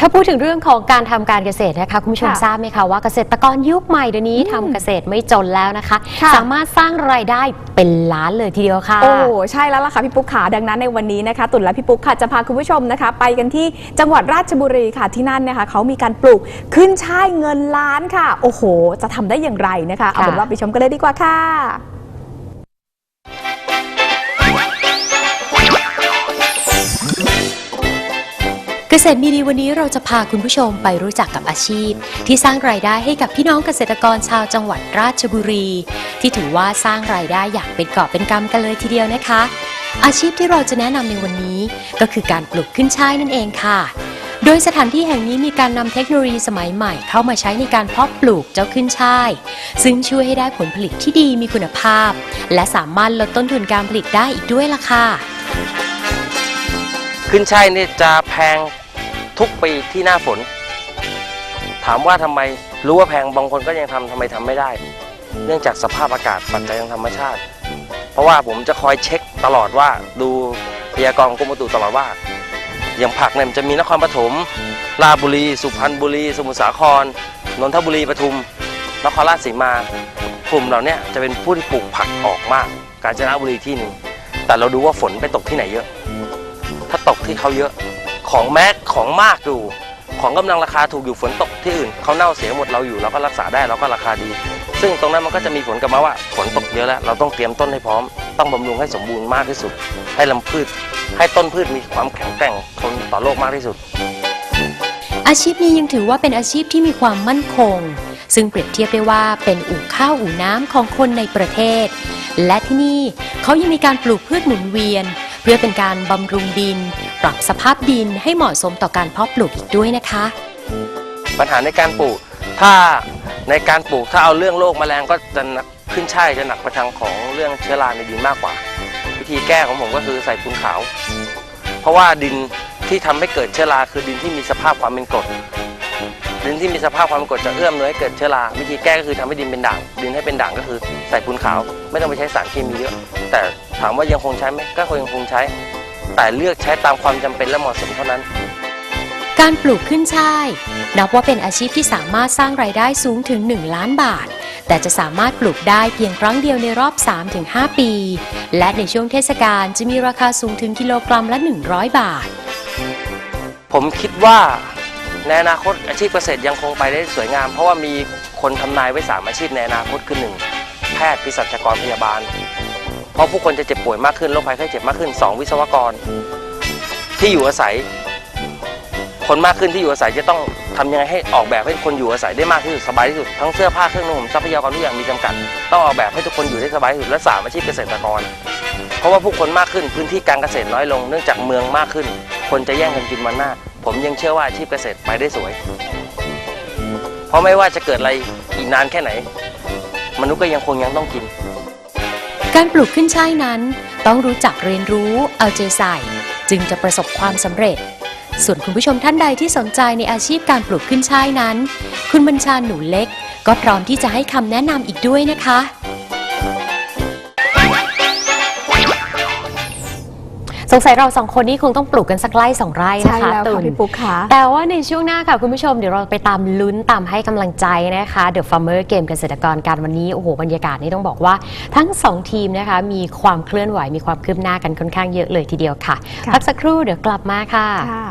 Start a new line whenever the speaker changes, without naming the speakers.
ถ้าพูดถึงเรื่องของการทำการเกษตรนะคะคุณผู้ชม
ค่ะ
ทราบไหมคะว่าเกษตรกรยุคใหม่เดี๋ยวนี้ทำเกษตรไม่จนแล้วนะคะ
ค่ะ
สามารถสร้างรายได้เป็นล้านเลยทีเดียวค่ะ
โอ้ใช่แล้วล่ะค่ะพี่ปุ๊กขาดังนั้นในวันนี้นะคะ ตุ่นและพี่ปุ๊กค่ะจะพาคุณผู้ชมนะคะ ไปกันที่จังหวัดราชบุรีค่ะที่นั่นนะคะเขามีการปลูกขึ้นช่ายเงินล้านค่ะ โอ้โห จะทำได้อย่างไรนะคะ เอาเป็นว่าไปชมกันเลยดีกว่าค่ะ
เกษตรมีดีวันนี้เราจะพาคุณผู้ชมไปรู้จักกับอาชีพ ที่สร้างรายได้ให้กับพี่น้องเกษตรกรชาวจังหวัดราชบุรี ที่ถือว่าสร้างรายได้อย่างเป็นกอบเป็นกำกันเลยทีเดียวนะคะ อาชีพที่เราจะแนะนำในวันนี้ก็คือการปลูกขึ้นช่ายนั่นเองค่ะ โดยสถานที่แห่งนี้มีการนำเทคโนโลยีสมัยใหม่เข้ามาใช้ในการเพาะปลูกเจ้าขึ้นช่าย ซึ่งช่วยให้ได้ผลผลิตที่ดีมีคุณภาพ และสามารถลดต้นทุนการผลิตได้อีกด้วยล่ะค่ะ
ขึ้นช่ายนี่จะแพง ทุกปีที่หน้าฝน ถามว่าทำไมรู้ว่าแพงบางคนก็ยังทำทำไมทำไม่ได้ เนื่องจากสภาพอากาศปัจจัยทางธรรมชาติ เพราะว่าผมจะคอยเช็คตลอดว่าดูพยากรณ์กรมอุตุตลอดว่า อย่างผักเนี่ยมันจะมีนครปฐมราชบุรี สุพรรณบุรี สมุทรสาครนนทบุรีปทุมนครราชสีมากลุ่มเราเนี่ยจะเป็นผู้ที่ปลูกผักออกมาก กาญจนบุรีที่หนึ่งแต่เราดูว่าฝนไปตกที่ไหนเยอะ ถ้าตกที่เขาเยอะ ของแม็กของมากอยู่ ของกำลังราคาถูกอยู่ฝนตกที่อื่นเขาเน่าเสียหมดเราอยู่เราก็รักษาได้เราก็ราคาดี ซึ่งตรงนั้นมันก็จะมีผลกลับมาว่าฝนตกเยอะแล้ว เราต้องเตรียมต้นให้พร้อม ต้องบำรุงให้สมบูรณ์มากที่สุด ให้ลำพืช ให้ต้นพืชมีความแข็งแกร่งทนต่อโลกมากที่สุด
อาชีพนี้ยังถือว่าเป็นอาชีพที่มีความมั่นคง ซึ่งเปรียบเทียบได้ว่าเป็นอู่ข้าวอู่น้ำของคนในประเทศ และที่นี่เขายังมีการปลูกพืชหมุนเวียน เพื่อเป็นการบำรุงดิน ปรับสภาพดินให้เหมาะสมต่อการเพาะปลูกอีกด้วยนะคะ
ปัญหาในการปลูก ถ้าในการปลูกถ้าเอาเรื่องโรคแมลงก็จะหนักขึ้นช่ายจะหนักไปทางของเรื่องเชื้อราในดินมากกว่า วิธีแก้ของผมก็คือใส่ปูนขาว เพราะว่าดินที่ทำให้เกิดเชื้อราคือดินที่มีสภาพความเป็นกรดดินที่มีสภาพความเป็นกรดจะเอื้อมหน่วยให้เกิดเชื้อราวิธีแก้ก็คือทำให้ดินเป็นด่าง ดินให้เป็นด่างก็คือใส่ปูนขาว ไม่ต้องไปใช้สารเคมีเยอะ แต่ถามว่ายังคงใช้ไหมก็คงยังคงใช้ แต่เลือกใช้ตามความจำเป็นและเหมาะสมเท่านั้น
การปลูกขึ้นช่าย นับว่าเป็นอาชีพที่สามารถสร้างรายได้สูงถึง 1 ล้านบาท แต่จะสามารถปลูกได้เพียงครั้งเดียวในรอบ 3-5 ปี และในช่วงเทศกาลจะมีราคาสูงถึงกิโลกรัมละ 100 บาท
ผมคิดว่าในอนาคตอาชีพเกษตรยังคงไปได้สวยงาม เพราะว่ามีคนทำนายไว้สามอาชีพในอนาคตคือหนึ่งแพทย์เภสัชกรพยาบาล เพราะผู้คนจะเจ็บป่วยมากขึ้นโรคภัยไข้เจ็บมากขึ้นสองวิศวกร ที่อยู่อาศัย คนมากขึ้นที่อยู่อาศัยจะต้องทำยังไงให้ออกแบบให้คนอยู่อาศัยได้มากที่สุดสบายที่สุดทั้งเสื้อผ้าเครื่องนุ่งห่มทรัพยากรทุกอย่างมีจำกัด ต้องออกแบบให้ทุกคนอยู่ได้สบายที่สุดและสามอาชีพเกษตรกร เพราะว่าผู้คนมากขึ้นพื้นที่การเกษตรน้อยลงเนื่องจากเมืองมากขึ้น คนจะแย่งกันกินมันหน้า ผมยังเชื่อว่าอาชีพเกษตรไปได้สวย เพราะไม่ว่าจะเกิดอะไรอีกนานแค่ไหน มนุษย์ก็ยังคงยังต้องกิน
การปลูกขึ้นช่ายนั้น ต้องรู้จักเรียนรู้เอาใจใส่ จึงจะประสบความสำเร็จ ส่วนคุณผู้ชมท่านใดที่สนใจในอาชีพการปลูกขึ้นช่ายนั้น คุณบัญชาหนูเล็ก ก็พร้อมที่จะให้คำแนะนำอีกด้วยนะคะ งสัยเราสองคนนี้คงต้องปลูกกันสักไร่สองไร่
ใช่
นะคะ
แล้ว
ตุ
ค่ะ
น
พี่ปุ๊กค่ะ
แต่ว่าในช่วงหน้าค่ะคุณผู้ชมเดี๋ยวเราไปตามลุ้นตามให้กำลังใจนะคะ The Farmer Game เกษตรกรการวันนี้โอ้โหบรรยากาศนี่ต้องบอกว่าทั้ง2ทีมนะคะมีความเคลื่อนไหวมีความคืบหน้ากันค่อนข้างเยอะเลยทีเดียวค่ะ
ค่ะ
พักสักครู่เดี๋ยวกลับมาค่ะ
ค่ะ